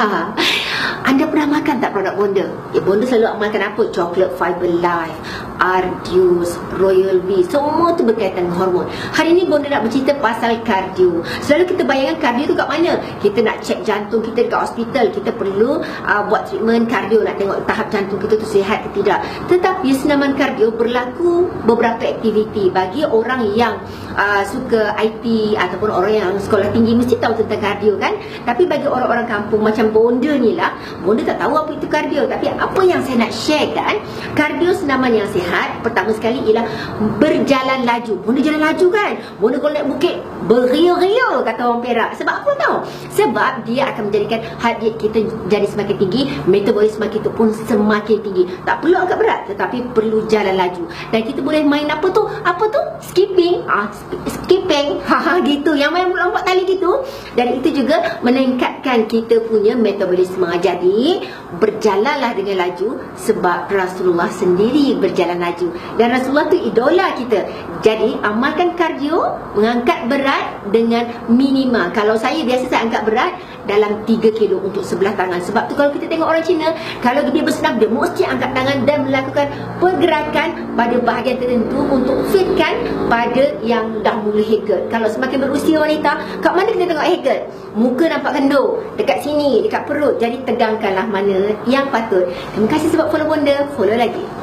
哈哈。Makan tak produk Bonda? Ya, Bonda selalu makan apa? Chocolate Fiber Life, Ardius, Royal Bee. Semua tu berkaitan dengan hormon. Hari ni Bonda nak bercerita pasal kardio. Selalu kita bayangkan kardio tu kat mana? Kita nak cek jantung kita dekat hospital. Kita perlu uh, buat treatment kardio. Nak tengok tahap jantung kita tu sihat ke tidak. Tetapi senaman kardio berlaku beberapa aktiviti. Bagi orang yang uh, suka IT ataupun orang yang sekolah tinggi mesti tahu tentang kardio kan. Tapi bagi orang-orang kampung macam Bonda ni lah Bonda tak tahu apa itu kardio. Tapi apa yang saya nak share kan Kardio senaman yang sihat Pertama sekali ialah Berjalan laju. Bonda jalan laju kan? Bonda kalau naik bukit Beriul-riul kata orang Perak. Sebab apa tahu Sebab dia akan menjadikan Heart rate kita jadi semakin tinggi Metabolisme kita pun semakin tinggi. Tak perlu angkat berat Tetapi perlu jalan laju. Dan kita boleh main apa tu? Apa tu? Skipping. Ah, Skipping. Haha gitu. Yang main lompat tali gitu Dan itu juga meningkatkan kita punya metabolisme. Jadi berjalanlah dengan laju sebab Rasulullah sendiri berjalan laju. Dan Rasulullah tu idola kita. Jadi amalkan kardio mengangkat berat dengan minima kalau saya biasa saya angkat berat dalam 3 kilo untuk sebelah tangan. Sebab tu kalau kita tengok orang Cina kalau dia bersenam dia mesti angkat tangan dan melakukan pergerakan pada bahagian tertentu untuk fitkan pada yang dah mula hegat kalau semakin berusia wanita kat mana kita tengok hegat muka nampak kendur dekat sini dekat perut. Jadi tegangkanlah mana yang patut. Terima kasih sebab follow bonda. Follow lagi